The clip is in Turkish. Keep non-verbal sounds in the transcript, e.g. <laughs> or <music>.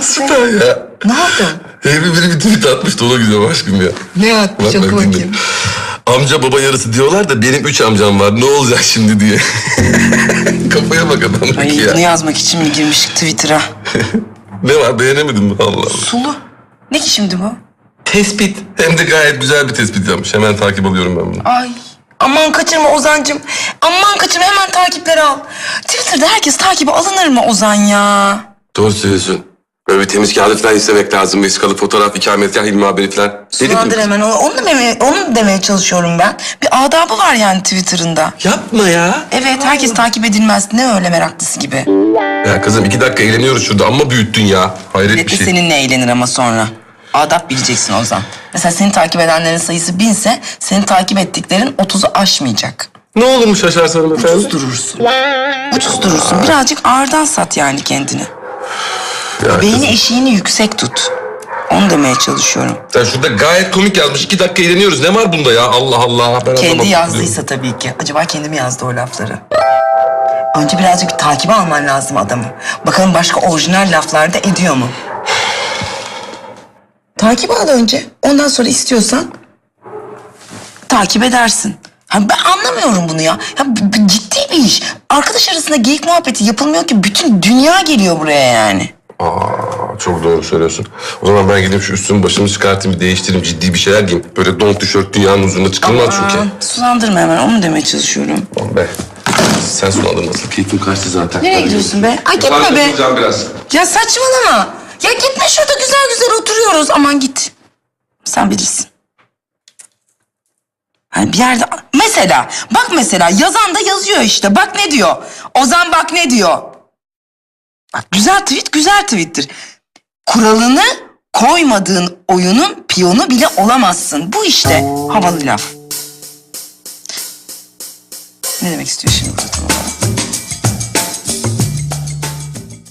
Süper ya. Ne yaptın? Evli biri bir tweet atmıştı ona güzel aşkım ya. Ne atmış Bak, oku bakayım. Amca baba yarısı diyorlar da benim üç amcam var. Ne olacak şimdi diye. <laughs> Kafaya bak adamın Ay ya. bunu yazmak için mi girmiş Twitter'a? <laughs> Ne var beğenemedin mi? Allah Allah. Sulu. Ne ki şimdi bu? Tespit. Hem de gayet güzel bir tespit yapmış. Hemen takip alıyorum ben bunu. Ay aman kaçırma Ozancım. Aman kaçırma hemen takipleri al. Twitter'da herkes takibi alınır mı Ozan ya? Doğru söylüyorsun. Böyle bir temiz kağıt falan istemek lazım. Vesikalı fotoğraf, ikametgah, ilmi haberi falan. Dedik Sulandır hemen onu, onu, demeye, onu demeye çalışıyorum ben. Bir adabı var yani Twitter'ında. Yapma ya. Evet herkes takip edilmez. Ne öyle meraklısı gibi. Ya kızım iki dakika eğleniyoruz şurada ama büyüttün ya. Hayret Millet bir de şey. seninle eğlenir ama sonra. Adap bileceksin Ozan. Mesela seni takip edenlerin sayısı binse seni takip ettiklerin 30'u aşmayacak. Ne olur mu şaşarsan hanımefendi? Ucuz durursun. Ucuz durursun. Birazcık ağırdan sat yani kendini. Kızım, eşiğini yüksek tut. Onu demeye çalışıyorum. Sen şurada gayet komik yazmış. İki dakika eğleniyoruz. Ne var bunda ya? Allah Allah. Ben Kendi yazdıysa tabii ki. Acaba kendi mi yazdı o lafları? Önce birazcık takibe alman lazım adamı. Bakalım başka orijinal laflarda ediyor mu? Takip al önce. Ondan sonra istiyorsan takip edersin. Ha ben anlamıyorum bunu ya. ya ciddi bir iş. Arkadaş arasında geyik muhabbeti yapılmıyor ki. Bütün dünya geliyor buraya yani. Aa, çok doğru söylüyorsun. O zaman ben gidip şu üstümü başımı çıkartayım, bir değiştireyim, ciddi bir şeyler giyeyim. Böyle don tişört dünyanın huzuruna çıkılmaz çünkü. Sulandırma hemen onu demeye çalışıyorum. Aman be. Sen sulandırmasın. Keyfim kaçtı zaten. Nereye gidiyorsun be? Ay gitme be. biraz. Ya saçmalama. Ya gitme şurada güzel güzel oturuyoruz. Aman git. Sen bilirsin. Hani bir yerde... Mesela, bak mesela yazan da yazıyor işte. Bak ne diyor. Ozan bak ne diyor. Güzel tweet, güzel tweettir. Kuralını koymadığın oyunun piyonu bile olamazsın. Bu işte havalı laf. Ne demek istiyor şimdi?